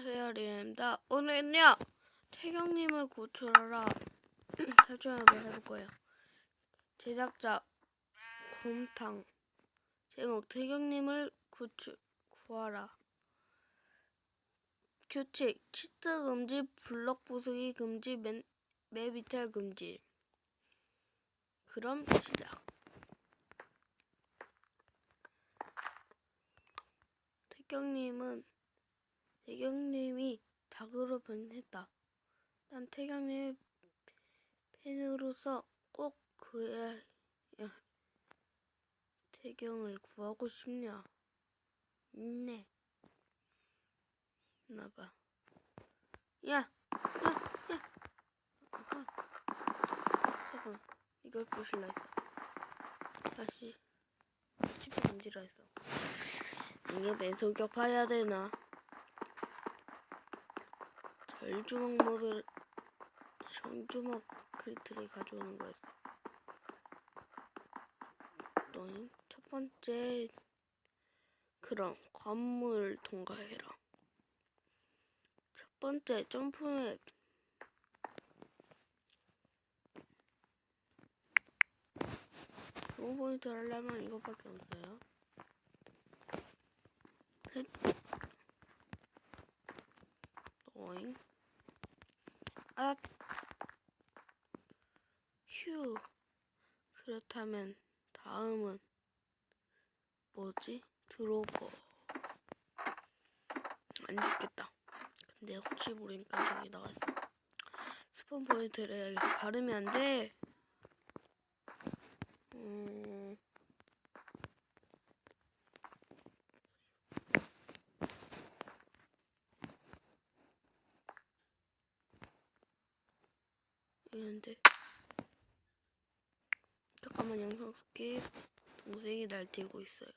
안녕하세요 리입니다. 오늘은요 태경님을 구출하라 탈출하는 걸 해볼 거예요. 제작자 곰탕. 제목 태경님을 구출 구하라. 규칙 치트 금지 블럭 부수기 금지 맨, 맵 이탈 금지. 그럼 시작. 태경님은 태경님이 닭으로 변했다. 난 태경님의 팬으로서 꼭 그의 야, 태경을 구하고 싶냐? 네. 나봐. 야, 야, 야. 아하. 잠깐, 이걸 부실라 했어. 다시 집에 던지라 했어. 이게 맨손격 봐야 되나? 절주먹 모드를 정주먹 크리트를 가져오는 거였어. 너희 첫 번째 그럼 관문을 통과해라. 첫 번째 점프맵 좋은 포인트 하려면 이것밖에 없어요. 셋. 오잉. 아. 휴. 그렇다면 다음은 뭐지? 드로버. 안 죽겠다. 근데 혹시 모르니까 저기 나갔어. 스폰 포인트를 여기서 바르면 안 돼. 음. 이건데. 잠깐만 영상 스킵. 동생이 날뛰고 있어요